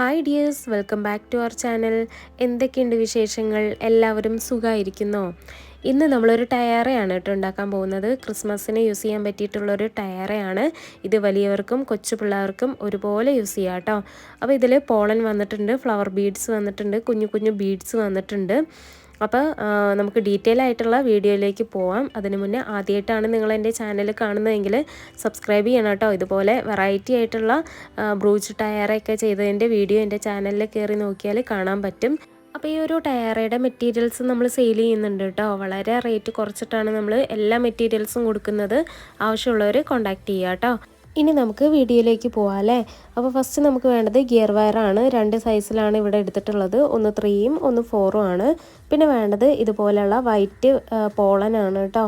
Hi dears welcome back to our channel എന്തൊക്കെയുണ്ട് വിശേഷങ്ങൾ? എല്ലാവരും സുഖമായിരിക്കുന്നോ ഇന്ന് നമ്മളൊരു ടയറയാണ് കേട്ടോ ഉണ്ടാക്കാൻ പോകുന്നത്. ക്രിസ്മസിന് യൂസ് ചെയ്യാൻ പറ്റിയിട്ടുള്ളൊരു ടയറയാണ്. ഇത് വലിയവർക്കും കൊച്ചു പിള്ളേർക്കും ഒരുപോലെ യൂസ് ചെയ്യാം കേട്ടോ. അപ്പോൾ ഇതിൽ പോളൻ വന്നിട്ടുണ്ട് ഫ്ലവർ ബീഡ്സ് വന്നിട്ടുണ്ട് കുഞ്ഞു കുഞ്ഞു ബീഡ്സ് വന്നിട്ടുണ്ട്. അപ്പോൾ നമുക്ക് ഡീറ്റെയിൽ ആയിട്ടുള്ള വീഡിയോയിലേക്ക് പോവാം. അതിന് മുന്നേ ആദ്യമായിട്ടാണ് നിങ്ങൾ എന്റെ ചാനൽ കാണുന്നതെങ്കിൽ സബ്സ്ക്രൈബ് ചെയ്യണം കേട്ടോ ഇതുപോലെ വെറൈറ്റി ആയിട്ടുള്ള ബ്രൂച്ച് ടയറൊക്കെ ചെയ്തതിന്റെ വീഡിയോ എന്റെ ചാനലിൽ കയറി നോക്കിയാൽ കാണാൻ പറ്റും. അപ്പോൾ ഈ ഒരു ടയറയുടെ മെറ്റീരിയൽസ് നമ്മൾ സെയിൽ ചെയ്യുന്നുണ്ട് കേട്ടോ വളരെ റേറ്റ് കുറച്ചിട്ടാണ് നമ്മൾ എല്ലാ മെറ്റീരിയൽസും കൊടുക്കുന്നത്. ആവശ്യമുള്ളവർ കോൺടാക്റ്റ് ചെയ്യുക കേട്ടോ ഇനി നമുക്ക് വീഡിയോയിലേക്ക് പോകാം അല്ലേ? അപ്പോൾ ഫസ്റ്റ് നമുക്ക് വേണ്ടത് ഗിയർ വയറാണ് രണ്ട് സൈസിലാണ് ഇവിടെ എടുത്തിട്ടുള്ളത്. ഒന്ന് ത്രീയും ഒന്ന് ഫോറും ആണ്. പിന്നെ വേണ്ടത് ഇതുപോലെയുള്ള വൈറ്റ് പോളനാണ് കേട്ടോ.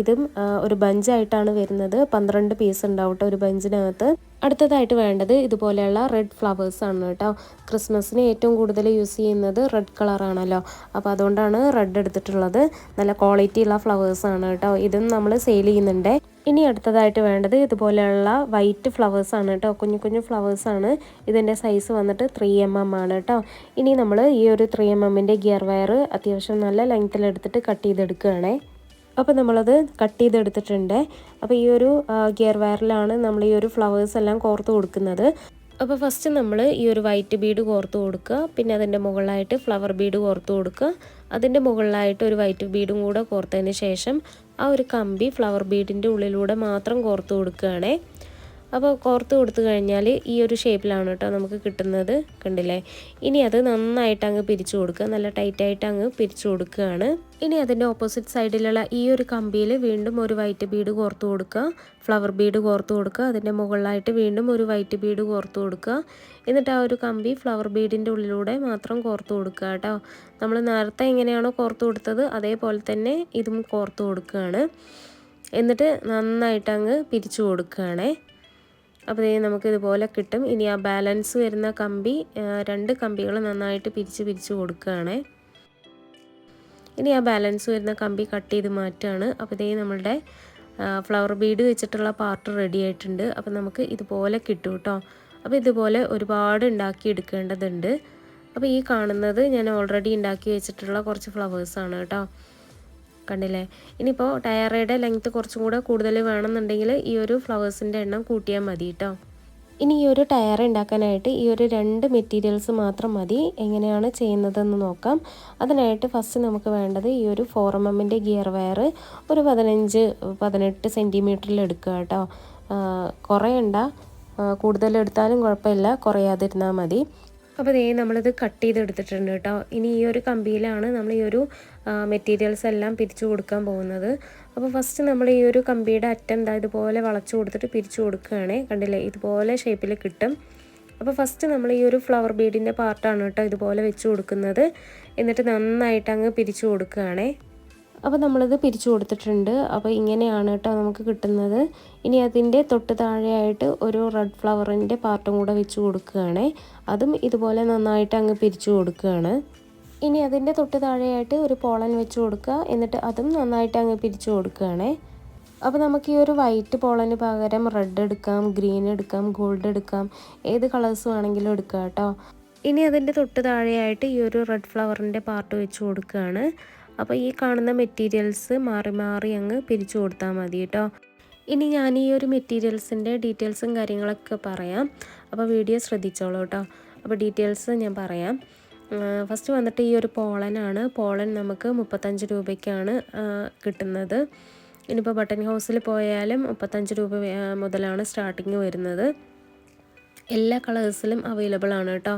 ഇതും ഒരു ബഞ്ചായിട്ടാണ് വരുന്നത്. പന്ത്രണ്ട് പീസ് ഉണ്ടാവും ഒരു ബഞ്ചിനകത്ത്. അടുത്തതായിട്ട് വേണ്ടത് ഇതുപോലെയുള്ള റെഡ് ഫ്ലവേഴ്സ് ആണ് കേട്ടോ. ക്രിസ്മസിന് ഏറ്റവും കൂടുതൽ യൂസ് ചെയ്യുന്നത് റെഡ് കളറാണല്ലോ അപ്പോൾ അതുകൊണ്ടാണ് റെഡ് എടുത്തിട്ടുള്ളത്. നല്ല ക്വാളിറ്റി ഉള്ള ഫ്ലവേഴ്സ് ആണ് കേട്ടോ. ഇതും നമ്മൾ സെയിൽ ചെയ്യുന്നുണ്ട്. ഇനി അടുത്തതായിട്ട് വേണ്ടത് ഇതുപോലെയുള്ള വൈറ്റ് ഫ്ലവേഴ്സ് ആണ് കേട്ടോ. കുഞ്ഞു കുഞ്ഞു ഫ്ലവേഴ്സ് ആണ്. ഇതിന്റെ സൈസ് വന്നിട്ട് ത്രീ എം എം ആണ് കേട്ടോ. ഇനി നമ്മൾ ഈ ഒരു ത്രീ എം എമ്മിന്റെ ഗിയർ വയർ അത്യാവശ്യം നല്ല ലെങ്ത്തിൽ എടുത്തിട്ട് കട്ട് ചെയ്തെടുക്കുകയാണേ. അപ്പോൾ നമ്മളത് കട്ട് ചെയ്തെടുത്തിട്ടുണ്ട്. അപ്പോൾ ഈ ഒരു ഗിയർ വയറിലാണ് നമ്മൾ ഈ ഒരു ഫ്ലവേഴ്സ് എല്ലാം കോർത്ത് കൊടുക്കുന്നത്. അപ്പോൾ ഫസ്റ്റ് നമ്മൾ ഈ ഒരു വൈറ്റ് ബീഡ് കോർത്ത് കൊടുക്കുക. പിന്നെ അതിന്റെ മുകളിലായിട്ട് ഫ്ലവർ ബീഡ് കോർത്ത് കൊടുക്കുക. അതിന്റെ മുകളിലായിട്ട് ഒരു വൈറ്റ് ബീഡും കൂടെ കോർത്തതിന് ശേഷം ആ ഒരു കമ്പി ഫ്ലവർ ബീഡിന്റെ ഉള്ളിലൂടെ മാത്രം കോർത്ത് കൊടുക്കുകയാണേ. അപ്പോൾ കോർത്ത് കൊടുത്തു കഴിഞ്ഞാൽ ഈ ഒരു ഷേപ്പിലാണ് കേട്ടോ നമുക്ക് കിട്ടുന്നത്. കണ്ടില്ലേ? ഇനി അത് നന്നായിട്ട് അങ്ങ് പിരിച്ചു കൊടുക്കുക. നല്ല ടൈറ്റായിട്ട് അങ്ങ് പിരിച്ചു കൊടുക്കുകയാണ്. ഇനി അതിന്റെ ഓപ്പോസിറ്റ് സൈഡിലുള്ള ഈ ഒരു കമ്പിയിൽ വീണ്ടും ഒരു വൈറ്റ് ബീഡ് കോർത്ത് കൊടുക്കുക. ഫ്ലവർ ബീഡ് കോർത്ത് കൊടുക്കുക. അതിന്റെ മുകളിലായിട്ട് വീണ്ടും ഒരു വൈറ്റ് ബീഡ് കോർത്ത് കൊടുക്കുക. എന്നിട്ട് ആ ഒരു കമ്പി ഫ്ലവർ ബീഡിന്റെ ഉള്ളിലൂടെ മാത്രം കോർത്ത് കൊടുക്കുക കേട്ടോ. നമ്മൾ നേരത്തെ എങ്ങനെയാണോ കോർത്ത് കൊടുത്തത് അതേപോലെ തന്നെ ഇതും കോർത്ത് കൊടുക്കുകയാണ്. എന്നിട്ട് നന്നായിട്ട് അങ്ങ് പിരിച്ചു കൊടുക്കുകയാണേ. അപ്പോൾ ഇതേ നമുക്ക് ഇതുപോലെ കിട്ടും. ഇനി ആ ബാലൻസ് വരുന്ന കമ്പി രണ്ട് കമ്പികൾ നന്നായിട്ട് പിരിച്ച് പിരിച്ച് കൊടുക്കുകയാണ്. ഇനി ആ ബാലൻസ് വരുന്ന കമ്പി കട്ട് ചെയ്ത് മാറ്റുകയാണ്. അപ്പോൾ ഇതേ നമ്മളുടെ ഫ്ലവർ ബീഡ് വെച്ചിട്ടുള്ള പാർട്ട് റെഡി ആയിട്ടുണ്ട്. അപ്പോൾ നമുക്ക് ഇതുപോലെ കിട്ടും കേട്ടോ. അപ്പോൾ ഇതുപോലെ ഒരുപാട് ഉണ്ടാക്കി എടുക്കേണ്ടതുണ്ട്. അപ്പോൾ ഈ കാണുന്നത് ഞാൻ ഓൾറെഡി ഉണ്ടാക്കി വെച്ചിട്ടുള്ള കുറച്ച് ഫ്ലവേഴ്സാണ് കേട്ടോ. കണ്ടില്ലേ? ഇനിയിപ്പോൾ ടയറയുടെ ലെങ്ത്ത് കുറച്ചും കൂടെ കൂടുതൽ വേണമെന്നുണ്ടെങ്കിൽ ഈ ഒരു ഫ്ലവേഴ്സിന്റെ എണ്ണം കൂട്ടിയാൽ മതി കേട്ടോ ഇനി ഈ ഒരു ടയർ ഉണ്ടാക്കാനായിട്ട് ഈ ഒരു രണ്ട് മെറ്റീരിയൽസ് മാത്രം മതി. എങ്ങനെയാണ് ചെയ്യുന്നതെന്ന് നോക്കാം. അതിനായിട്ട് ഫസ്റ്റ് നമുക്ക് വേണ്ടത് ഈ ഒരു ഫോർ എം എമ്മിന്റെ ഗിയർ വയർ ഒരു പതിനഞ്ച് പതിനെട്ട് സെന്റിമീറ്ററിൽ എടുക്കുക കേട്ടോ കുറയണ്ട. കൂടുതലെടുത്താലും കുഴപ്പമില്ല. കുറയാതിരുന്നാൽ മതി. അപ്പോൾ ദേ നമ്മളിത് കട്ട് ചെയ്തെടുത്തിട്ടുണ്ട് കേട്ടോ ഇനി ഈ ഒരു കമ്പിയിലാണ് നമ്മൾ ഈ ഒരു മെറ്റീരിയൽസ് എല്ലാം പിരിച്ചു കൊടുക്കാൻ പോകുന്നത്. അപ്പോൾ ഫസ്റ്റ് നമ്മൾ ഈ ഒരു കമ്പിയുടെ അറ്റം എന്താ ഇതുപോലെ വളച്ചു കൊടുത്തിട്ട് പിരിച്ചു കൊടുക്കുകയാണ്. കണ്ടില്ലേ? ഇതുപോലെ ഷേപ്പിൽ കിട്ടും. അപ്പോൾ ഫസ്റ്റ് നമ്മൾ ഈ ഒരു ഫ്ലവർ ബീഡിന്റെ പാർട്ടാണ് കേട്ടോ ഇതുപോലെ വെച്ച് കൊടുക്കുന്നത്. എന്നിട്ട് നന്നായിട്ട് അങ്ങ് പിരിച്ചു കൊടുക്കുകയാണേ. അപ്പോൾ നമ്മളിത് പിരിച്ചു കൊടുത്തിട്ടുണ്ട്. അപ്പോൾ ഇങ്ങനെയാണ് കേട്ടോ നമുക്ക് കിട്ടുന്നത്. ഇനി അതിന്റെ തൊട്ട് താഴെയായിട്ട് ഒരു റെഡ് ഫ്ലവറിന്റെ പാർട്ടും കൂടെ വെച്ച് കൊടുക്കുകയാണ്. അതും ഇതുപോലെ നന്നായിട്ട് അങ്ങ് പിരിച്ചു കൊടുക്കുകയാണ്. ഇനി അതിന്റെ തൊട്ട് താഴെയായിട്ട് ഒരു പോളൻ വെച്ച് കൊടുക്കുക. എന്നിട്ട് അതും നന്നായിട്ട് അങ്ങ് പിരിച്ചു കൊടുക്കുകയാണേ. അപ്പോൾ നമുക്ക് ഈ ഒരു വൈറ്റ് പോളന് പകരം റെഡ് എടുക്കാം ഗ്രീൻ എടുക്കാം ഗോൾഡ് എടുക്കാം. ഏത് കളേഴ്സ് വേണമെങ്കിലും എടുക്കാം കേട്ടോ. ഇനി അതിന്റെ തൊട്ട് താഴെയായിട്ട് ഈ ഒരു റെഡ് ഫ്ലവറിന്റെ പാർട്ട് വെച്ച് കൊടുക്കുകയാണ്. അപ്പോൾ ഈ കാണുന്ന മെറ്റീരിയൽസ് മാറി മാറി അങ്ങ് പിരിച്ചു കൊടുത്താൽ മതി കേട്ടോ. ഇനി ഞാൻ ഈ ഒരു മെറ്റീരിയൽസിന്റെ ഡീറ്റെയിൽസും കാര്യങ്ങളൊക്കെ പറയാം. അപ്പോൾ വീഡിയോ ശ്രദ്ധിച്ചോളൂ കേട്ടോ. അപ്പോൾ ഡീറ്റെയിൽസ് ഞാൻ പറയാം. ഫസ്റ്റ് വന്നിട്ട് ഈ ഒരു പോളനാണ്. പോളൻ നമുക്ക് മുപ്പത്തഞ്ച് രൂപയ്ക്കാണ് കിട്ടുന്നത്. ഇനിയിപ്പോൾ ബട്ടൺ ഹൗസിൽ പോയാലും മുപ്പത്തഞ്ച് രൂപ മുതലാണ് സ്റ്റാർട്ടിങ് വരുന്നത്. എല്ലാ കളേഴ്സിലും അവൈലബിൾ ആണ് കേട്ടോ.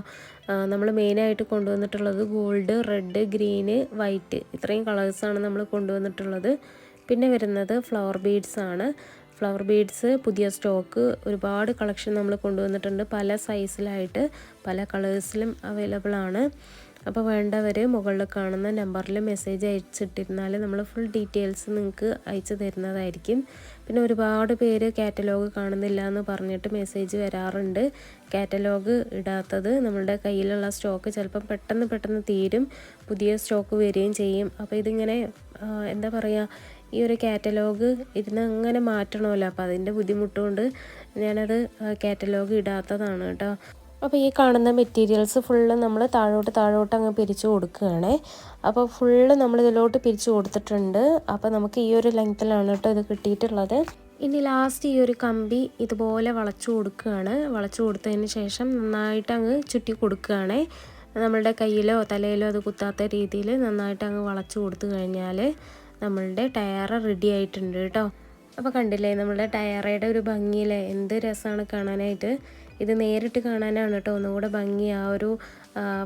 നമ്മൾ മെയിനായിട്ട് കൊണ്ടുവന്നിട്ടുള്ളത് ഗോൾഡ് റെഡ് ഗ്രീന് വൈറ്റ് ഇത്രയും കളേഴ്സാണ് നമ്മൾ കൊണ്ടുവന്നിട്ടുള്ളത്. പിന്നെ വരുന്നത് ഫ്ലവർ ബീഡ്സ് ആണ്. ഫ്ലവർ ബീഡ്സ് പുതിയ സ്റ്റോക്ക് ഒരുപാട് കളക്ഷൻ നമ്മൾ കൊണ്ടുവന്നിട്ടുണ്ട്. പല സൈസിലായിട്ട് പല കളേഴ്സിലും അവൈലബിൾ ആണ്. അപ്പോൾ വേണ്ടവർ മുകളിൽ കാണുന്ന നമ്പറിൽ മെസ്സേജ് അയച്ചിട്ടിരുന്നാൽ നമ്മൾ ഫുൾ ഡീറ്റെയിൽസ് നിങ്ങൾക്ക് അയച്ചു തരുന്നതായിരിക്കും. പിന്നെ ഒരുപാട് പേര് കാറ്റലോഗ് കാണുന്നില്ല എന്ന് പറഞ്ഞിട്ട് മെസ്സേജ് വരാറുണ്ട്. കാറ്റലോഗ് ഇടാത്തത് നമ്മളുടെ കയ്യിലുള്ള സ്റ്റോക്ക് ചിലപ്പം പെട്ടെന്ന് പെട്ടെന്ന് തീരും. പുതിയ സ്റ്റോക്ക് വരികയും ചെയ്യും. അപ്പോൾ ഇതിങ്ങനെ എന്താ പറയുക ഈ ഒരു കാറ്റലോഗ് ഇരുന്ന് അങ്ങനെ മാറ്റണമല്ലോ. അപ്പോൾ അതിന്റെ ബുദ്ധിമുട്ടുകൊണ്ട് ഞാനത് കാറ്റലോഗ് ഇടാത്തതാണ് കേട്ടോ. അപ്പോൾ ഈ കാണുന്ന മെറ്റീരിയൽസ് ഫുള്ള് നമ്മൾ താഴോട്ട് താഴോട്ട് അങ്ങ് പിരിച്ചു കൊടുക്കുകയാണ്. അപ്പോൾ ഫുള്ള് നമ്മൾ ഇതിലോട്ട് പിരിച്ചു കൊടുത്തിട്ടുണ്ട്. അപ്പോൾ നമുക്ക് ഈ ഒരു ലെങ്ത്തിലാണ് കേട്ടോ ഇത് കിട്ടിയിട്ടുള്ളത്. ഇനി ലാസ്റ്റ് ഈ ഒരു കമ്പി ഇതുപോലെ വളച്ചു കൊടുക്കുകയാണ്. വളച്ചു കൊടുത്തതിന് ശേഷം നന്നായിട്ട് അങ്ങ് ചുറ്റി കൊടുക്കുകയാണ്. നമ്മളുടെ കയ്യിലോ തലയിലോ അത് കുത്താത്ത രീതിയിൽ നന്നായിട്ട് അങ്ങ് വളച്ചു കൊടുത്തു കഴിഞ്ഞാൽ നമ്മളുടെ ടയർ റെഡി ആയിട്ടുണ്ട് കേട്ടോ. അപ്പോൾ കണ്ടില്ലേ നമ്മളുടെ ടയറയുടെ ഒരു ഭംഗിയിലെ എന്ത് രസമാണ് കാണാനായിട്ട്. ഇത് നേരിട്ട് കാണാനാണ് കേട്ടോ. ഒന്നുകൂടെ ഭംഗി ആ ഒരു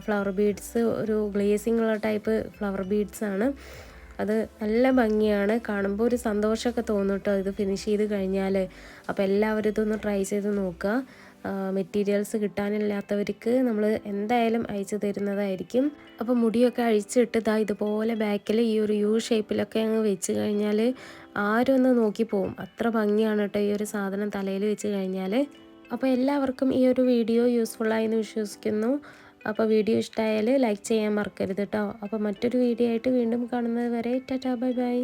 ഫ്ലവർ ബീഡ്സ് ഒരു ഗ്ലേസിംഗ് ഉള്ള ടൈപ്പ് ഫ്ലവർ ബീഡ്സ് ആണ്. അത് നല്ല ഭംഗിയാണ്. കാണുമ്പോൾ ഒരു സന്തോഷമൊക്കെ തോന്നും കേട്ടോ ഇത് ഫിനിഷ് ചെയ്ത് കഴിഞ്ഞാൽ അപ്പോൾ എല്ലാവരും ഇതൊന്ന് ട്രൈ ചെയ്ത് നോക്കുക. മെറ്റീരിയൽസ് കിട്ടാനില്ലാത്തവർക്ക് നമ്മൾ എന്തായാലും അയച്ചു തരുന്നതായിരിക്കും. അപ്പോൾ മുടിയൊക്കെ അഴിച്ചിട്ട് ഇതാ ഇതുപോലെ ബാക്കിൽ ഈ ഒരു യു ഷേപ്പിലൊക്കെ അങ്ങ് വെച്ച് കഴിഞ്ഞാൽ ആരും ഒന്ന് നോക്കി പോവും. അത്ര ഭംഗിയാണ് കേട്ടോ ഈ ഒരു സാധനം തലയിൽ വെച്ച് കഴിഞ്ഞാൽ അപ്പോൾ എല്ലാവർക്കും ഈ ഒരു വീഡിയോ യൂസ്ഫുള്ളായി എന്ന് വിശ്വസിക്കുന്നു. അപ്പോൾ വീഡിയോ ഇഷ്ടമായാൽ ലൈക്ക് ചെയ്യാൻ മറക്കരുത് കേട്ടോ അപ്പോൾ മറ്റൊരു വീഡിയോ ആയിട്ട് വീണ്ടും കാണുന്നത് വരെ ടാറ്റാ ബൈ ബൈ.